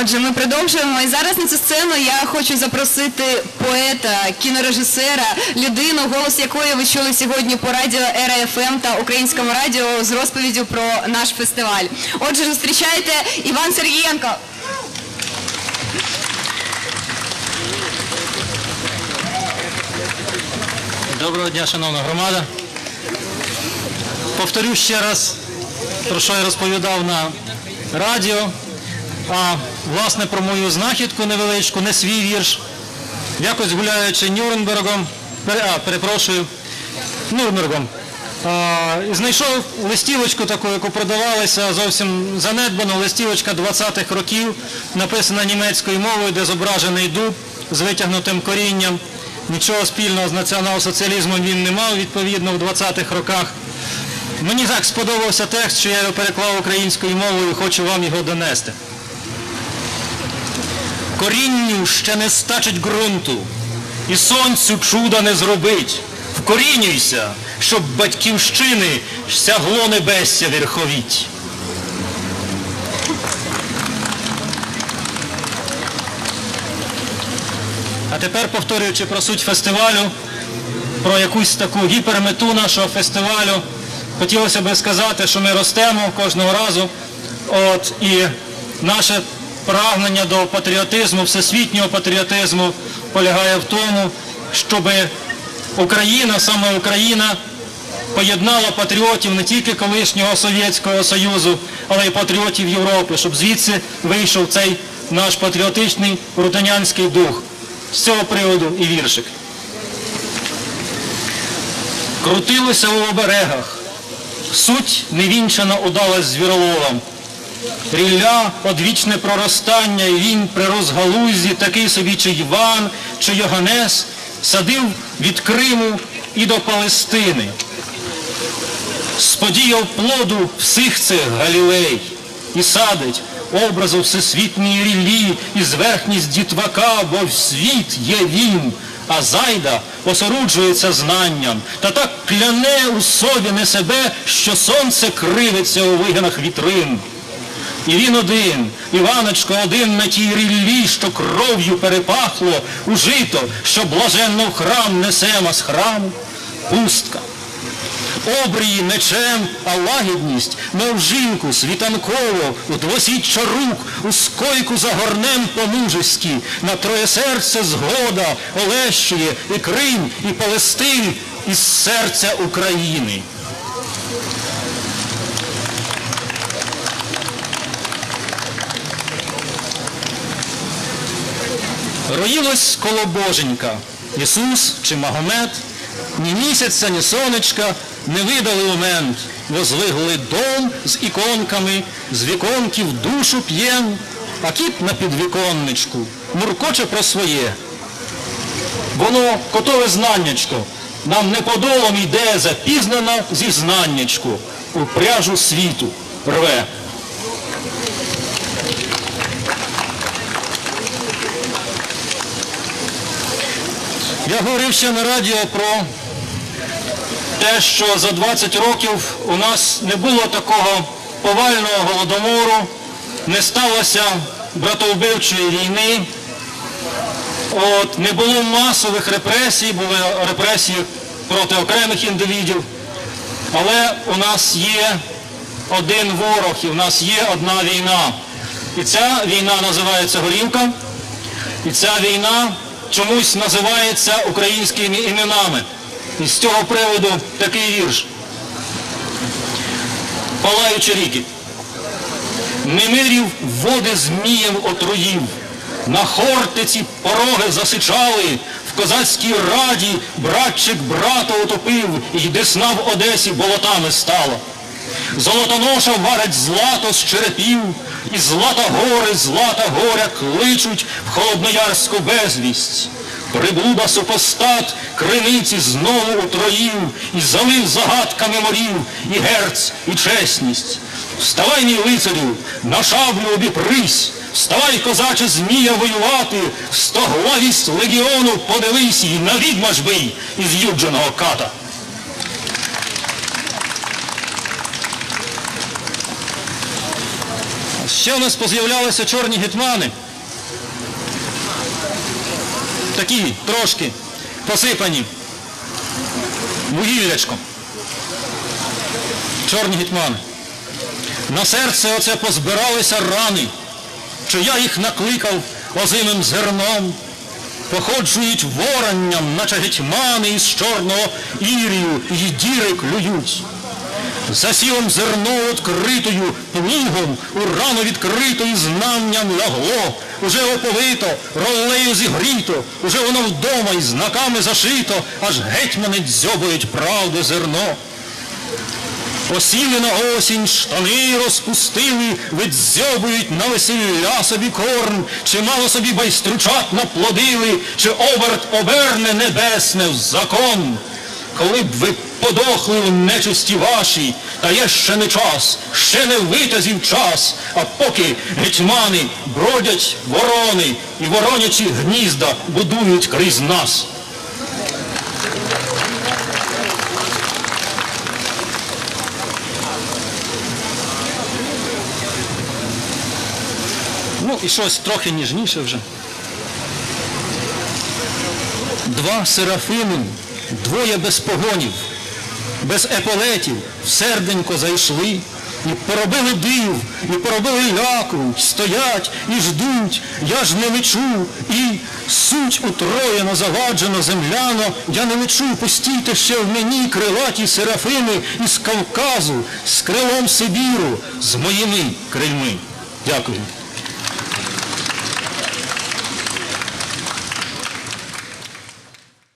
Отже, ми продовжуємо. І зараз на цю сцену я хочу запросити поета, кінорежисера, людину, голос якої ви чули сьогодні по радіо РФМ та українському радіо з розповіддю про наш фестиваль. Отже, зустрічайте Іван Сергієнко. Доброго дня, шановна громада. Повторю ще раз, про що я розповідав на радіо, а власне про мою знахідку невеличку, не свій вірш. Якось гуляючи Нюрнбергом, а, перепрошую, Нюрнбергом, а, знайшов листівочку таку, яку продавалися зовсім занедбано, листівочка 20-х років, написана німецькою мовою, де зображений дуб з витягнутим корінням. Нічого спільного з націонал-соціалізмом він не мав, відповідно, в 20-х роках. Мені так сподобався текст, що я його переклав українською мовою і хочу вам його донести. Корінню ще не стачить ґрунту, і сонцю чуда не зробить. Вкорінюйся, щоб батьківщини сягло небесся верховіть. А тепер, повторюючи про суть фестивалю, про якусь таку гіпермету нашого фестивалю, хотілося би сказати, що ми ростемо кожного разу. От, і наше прагнення до патріотизму, всесвітнього патріотизму полягає в тому, щоб Україна, саме Україна, поєднала патріотів не тільки колишнього Совєтського Союзу, але й патріотів Європи, щоб звідси вийшов цей наш патріотичний рутанянський дух. З цього приводу і віршик. Крутилося у оберегах, суть невінчана удалась звіроловам. Рілля, одвічне проростання, і він при розгалузі, такий собі чи Іван, чи Йоганес, садив від Криму і до Палестини. Сподіяв плоду всіх цих Галілей і садить образу всесвітньої ріллі і зверхність дітвака, бо в світ є він, а зайда осоруджується знанням, та так кляне у собі не себе, що сонце кривиться у вигинах вітрин. І він один, Іваночко один на тій ріллі, що кров'ю перепахло у жито, що блаженно в храм несемо з храму, пустка. Обрії мечем, а лагідність, мов жінку світанково, у двосіччя рук, у скойку загорнем по-мужеськи, на троєсерце згода Олещує і Крим, і Палестин, із серця України. Роїлось коло Боженька, Ісус чи Магомед, ні місяця, ні сонечка не видали момент, возвигли дом з іконками, з віконків душу п'єм, а кіт на підвіконничку муркоче про своє. Воно котове знаннячко, нам не подолом йде запізнана зізнаннячко, у пряжу світу рве. Я говорив ще на радіо про те, що за 20 років у нас не було такого повального голодомору, не сталося братовбивчої війни, от, не було масових репресій, були репресії проти окремих індивідів, але у нас є один ворог і у нас є одна війна. І ця війна називається Горілка. І ця війна чомусь називається українськими іменами. І з цього приводу такий вірш. Палаючи ріки. Немирів води змієм отруїв. На хортиці пороги засичали, в козацькій раді братчик брата утопив, і десна в Одесі болотами стала. Золотоноша варить злато з черепів, і злата гори, злата горя кличуть в холодноярську безвість. Приблуда супостат криниці знову утроїв, і залив загадками морів, і герц, і чесність. Вставай, мій лицарю, на шаблю обіпрись, вставай, козаче, змія воювати, в стоглавість легіону подивись, і на відьмаш бий із юдженого ката. Ще в нас поз'являлися чорні гетмани. Такі трошки посипані вугіллячком. Чорні гетмани. На серце оце позбиралися рани, що я їх накликав озимим зерном. Походжують воронням, наче гетьмани із чорного ірію і діри клюють. Засілом зерно відкритою, плугом у рану відкритою знанням лягло, уже оповито, ролею зігріто, уже воно вдома і знаками зашито, аж гетьмани дзьобують правди зерно. Осіли на осінь, штани розпустили, видзьобують на весілля собі корм, чи мало собі байстручат наплодили, чи оберт оберне небесне в закон. Коли б ви подохли в нечисті вашій, та є ще не час, ще не витязів час, а поки гетьмани бродять ворони і воронячі гнізда будують крізь нас. Ну і щось трохи ніжніше вже. Два серафими, двоє без погонів, без еполетів, серденько зайшли, і поробили див, і поробили ляку, стоять і ждуть, я ж не лечу, і суть утроєно, заваджено, земляно, я не лечу, постійте ще в мені крилаті серафими із Кавказу, з крилом Сибіру, з моїми крильми. Дякую.